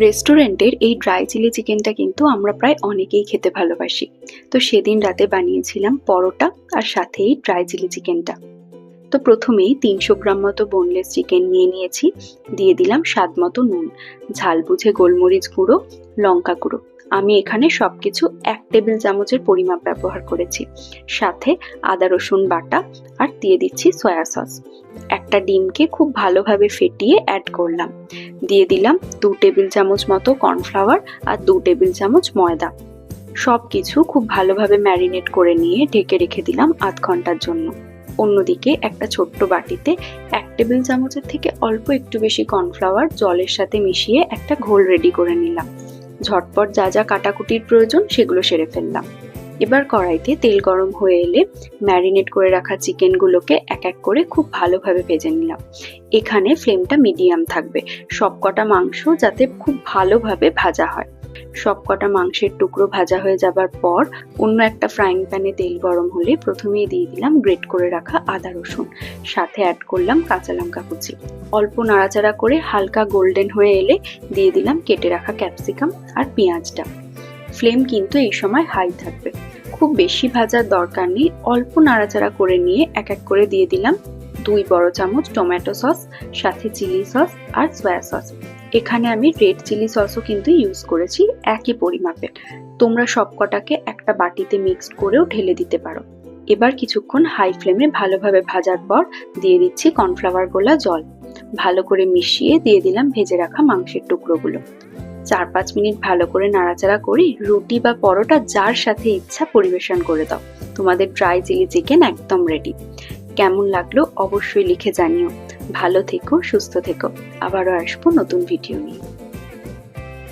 রেস্টুরেন্টের এই dry chilli চিকেনটা কিন্তু আমরা প্রায় অনেকেই খেতে ভালোবাসি। তো সেদিন রাতে বানিয়েছিলাম পরোটা আর সাথেই ড্রাই চিলি চিকেনটা। তো প্রথমেই তিনশো গ্রাম মতো বোনলেস চিকেন নিয়ে নিয়েছি। দিয়ে দিলাম স্বাদ মতো নুন, ঝাল বুঝে গোলমরিচ গুঁড়ো, লঙ্কা গুঁড়ো। আমি এখানে সবকিছু এক টেবিল চামচের পরিমাপ ব্যবহার করেছি। সাথে আদা রসুন বাটা আর দিয়ে দিচ্ছি সয়া সস। একটা ডিমকে খুব ভালোভাবে ফেটিয়ে অ্যাড করলাম। দিয়ে দিলাম দু টেবিল চামচ মতো কর্নফ্লাওয়ার আর দু টেবিল চামচ ময়দা। সব কিছু খুব ভালোভাবে ম্যারিনেট করে নিয়ে ঢেকে রেখে দিলাম আধ ঘণ্টার জন্য। অন্যদিকে একটা ছোট্ট বাটিতে এক টেবিল চামচের থেকে অল্প একটু বেশি কর্নফ্লাওয়ার জলের সাথে মিশিয়ে একটা ঘোল রেডি করে নিলাম। ঝটপট যা যা কাটাকুটির প্রয়োজন সেগুলো সেরে ফেললাম। এবার কড়াইতে তেল গরম হয়ে এলে ম্যারিনেট করে রাখা চিকেনগুলোকে এক এক করে খুব ভালোভাবে ভেজে নিলাম। এখানে ফ্লেমটা মিডিয়াম থাকবে। সবকটা মাংস যাতে খুব ভালোভাবে ভাজা হয়। সবকটা মাংসের টুকরো ভাজা হয়ে যাবার পর অন্য একটা ফ্রাইং প্যানে তেল গরম হলে প্রথমেই দিয়ে দিলাম গ্রেট করে রাখা আদা রসুন। সাথে অ্যাড করলাম কাঁচা লঙ্কা কুচি। অল্প নাড়াচাড়া করে হালকা গোল্ডেন হয়ে এলে দিয়ে দিলাম কেটে রাখা ক্যাপসিকাম আর পেঁয়াজটা। ফ্লেম কিন্তু এই সময় হাই থাকবে। খুব বেশি ভাজার দরকার নেই, অল্প নাড়াচাড়া করে নিয়ে এক এক করে দিয়ে দিলাম দুই বড় চামচ টমেটো সস, সাথে চিলি সস আর সয়া সস। এখানে আমি রেড চিলি সসও কিন্তু ইউজ করেছি একই পরিমাপে তোমরা সবকটাকে একটা বাটিতে মিক্সড করেও ঢেলে দিতে পারো। এবার কিছুক্ষণ হাই ফ্লেমে ভালোভাবে ভাজার পর দিয়ে দিচ্ছি কর্নফ্লাওয়ার গোলা জল। ভালো করে মিশিয়ে দিয়ে দিলাম ভেজে রাখা মাংসের টুকরোগুলো। চার পাঁচ মিনিট ভালো করে নাড়াচাড়া করি রুটি বা পরোটা যার সাথে ইচ্ছা পরিবেশন করে দাও। তোমাদের ড্রাই চিলি চিকেন একদম রেডি কেমন লাগল অবশ্যই লিখে জানিও। ভালো থেকো সুস্থ থেকো। আবারও আসব নতুন ভিডিও নিয়ে।